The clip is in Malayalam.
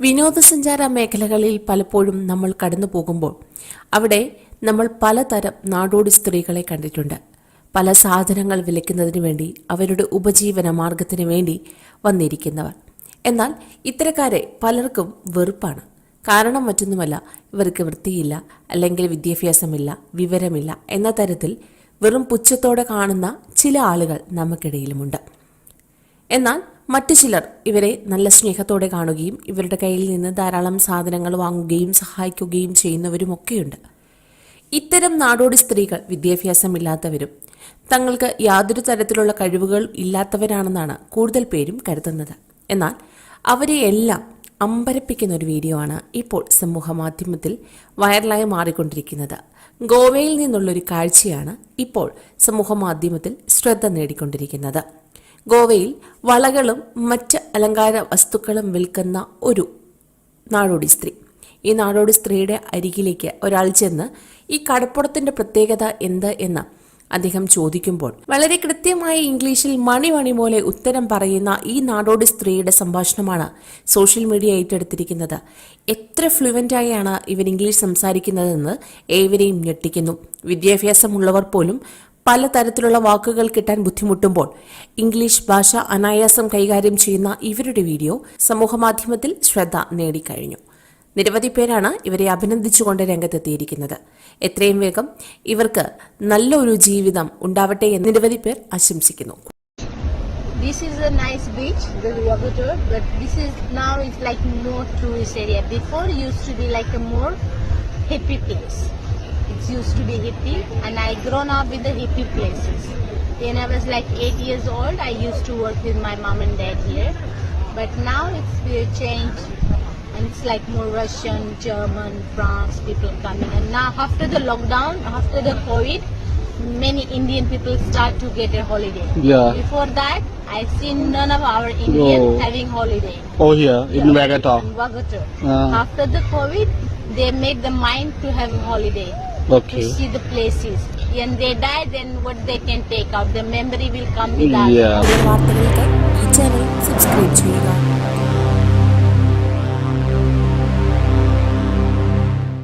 വിനോദസഞ്ചാര മേഖലകളിൽ പലപ്പോഴും നമ്മൾ കടന്നു പോകുമ്പോൾ അവിടെ നമ്മൾ പലതരം നാടോടി സ്ത്രീകളെ കണ്ടിട്ടുണ്ട്. പല സാധനങ്ങൾ വിലക്കുന്നതിന് വേണ്ടി അവരുടെ ഉപജീവന മാർഗത്തിന് വേണ്ടി വന്നിരിക്കുന്നവർ. എന്നാൽ ഇത്തരക്കാരെ പലർക്കും വെറുപ്പാണ്. കാരണം മറ്റൊന്നുമല്ല ഇവർക്ക് വൃത്തിയില്ല അല്ലെങ്കിൽ വിദ്യാഭ്യാസമില്ല വിവരമില്ല എന്ന തരത്തിൽ വെറും പുച്ഛത്തോടെ കാണുന്ന ചില ആളുകൾ നമുക്കിടയിലുമുണ്ട്. എന്നാൽ മറ്റു ചിലർ ഇവരെ നല്ല സ്നേഹത്തോടെ കാണുകയും ഇവരുടെ കയ്യിൽ നിന്ന് ധാരാളം സാധനങ്ങൾ വാങ്ങുകയും സഹായിക്കുകയും ചെയ്യുന്നവരുമൊക്കെയുണ്ട്. ഇത്തരം നാടോടി സ്ത്രീകൾ വിദ്യാഭ്യാസമില്ലാത്തവരും തങ്ങൾക്ക് യാതൊരു തരത്തിലുള്ള കഴിവുകൾ ഇല്ലാത്തവരാണെന്നാണ് കൂടുതൽ പേരും കരുതുന്നത്. എന്നാൽ അവരെ എല്ലാം അമ്പരപ്പിക്കുന്ന ഒരു വീഡിയോ ആണ് ഇപ്പോൾ സമൂഹ മാധ്യമത്തിൽ വൈറലായി മാറിക്കൊണ്ടിരിക്കുന്നത്. ഗോവയിൽ നിന്നുള്ളൊരു കാഴ്ചയാണ് ഇപ്പോൾ സമൂഹ മാധ്യമത്തിൽ ശ്രദ്ധ നേടിക്കൊണ്ടിരിക്കുന്നത്. ഗോവയിൽ വളകളും മറ്റ് അലങ്കാര വസ്തുക്കളും വിൽക്കുന്ന ഒരു നാടോടി സ്ത്രീ. ഈ നാടോടി സ്ത്രീയുടെ അരികിലേക്ക് ഒരാൾ ചെന്ന് ഈ കടപ്പുറത്തിന്റെ പ്രത്യേകത എന്ത്? എന്ന് അദ്ദേഹം ചോദിക്കുമ്പോൾ വളരെ കൃത്യമായ ഇംഗ്ലീഷിൽ മണി മണി പോലെ ഉത്തരം പറയുന്ന ഈ നാടോടി സ്ത്രീയുടെ സംഭാഷണമാണ് സോഷ്യൽ മീഡിയ ഏറ്റെടുത്തിരിക്കുന്നത്. എത്ര ഫ്ലുവന്റായാണ് ഇവർ ഇംഗ്ലീഷ് സംസാരിക്കുന്നതെന്ന് ഏവരെയും ഞെട്ടിക്കുന്നു. വിദ്യാഭ്യാസമുള്ളവർ പോലും പലതരത്തിലുള്ള വാക്കുകൾ കിട്ടാൻ ബുദ്ധിമുട്ടുമ്പോൾ ഇംഗ്ലീഷ് ഭാഷ അനായാസം കൈകാര്യം ചെയ്യുന്ന ഇവരുടെ വീഡിയോ സമൂഹമാധ്യമത്തിൽ ശ്രദ്ധ നേടിക്കഴിഞ്ഞു നിരവധി പേരാണ് ഇവരെ അഭിനന്ദിച്ചുകൊണ്ട് രംഗത്തെത്തിയിരിക്കുന്നത് എത്രയും വേഗം ഇവർക്ക് നല്ലൊരു ജീവിതം ഉണ്ടാവട്ടെ എന്ന് നിരവധി പേർ ആശംസിക്കുന്നു This is a nice beach, the Wagator, but this is now it's like more tourist area. Before it used to be like a more hippie place. It used to be hippie, and I grown up with the hippie places. When I was like eight years old, I used to work with my mom and dad here, but now it's changed, and it's like more Russian, German, France people coming. And now after the lockdown, after the COVID, many Indian people start to get a holiday. Yeah. Before that, I've seen none of our Indians Oh. having holiday. Oh, here in Wagator. In Wagator. Ah. After the COVID, they made the mind to have a holiday. Okay. To see the places. And they die, then what they can take out. The memory will come with us. Yeah.